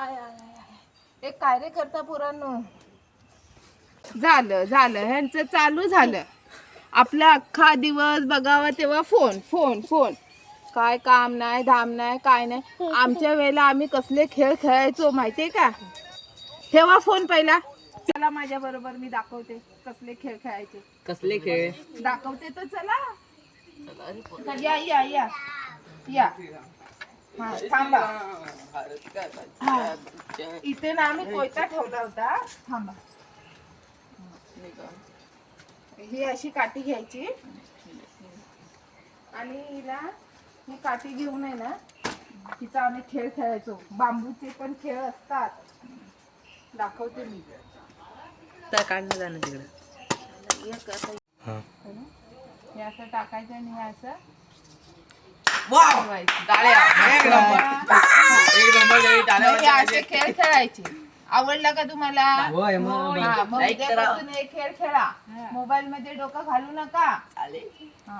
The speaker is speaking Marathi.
I I. एक काय रे करता पुरांनो. झालं झालं. ह्यांचं चालू झालं. आपला अख्खा दिवस बघावा तेव्हा फोन फोन फोन. काय काम नाही धाम नाही काय नाही. आमच्या वेळेला आम्ही कसले खेळ खेळायचो माहितीये का? ठेवा फोन पहिला. चला माझ्या बरोबर मी दाखवते कसले खेळ खेळायचे. कसले खेळ? दाखवते तर चला. या या या. या. हा थांबा. हा. इथे ना आम्ही कोयता ठेवला होता. थांबा. ही अशी काठी घ्यायची. आणि हिला ही काठी घेऊन आहे ना तिचा आम्ही खेळ खेळायचो. बांबूचे पण खेळ असतात. दाखवते मी. तर काढणं जाणं तिकडं. हे असं टाकायचं आणि हे असं फिरवायचं. एक नंबर. तरी टाळ्या मग हे असे खेळ खेळायचे. आवडला का तुम्हाला. होय, मग. हा, मग Like करा. उद्यापासून हे खेळ खेळा. मोबाईल मध्ये डोकं घालू नका. चालेल. हा.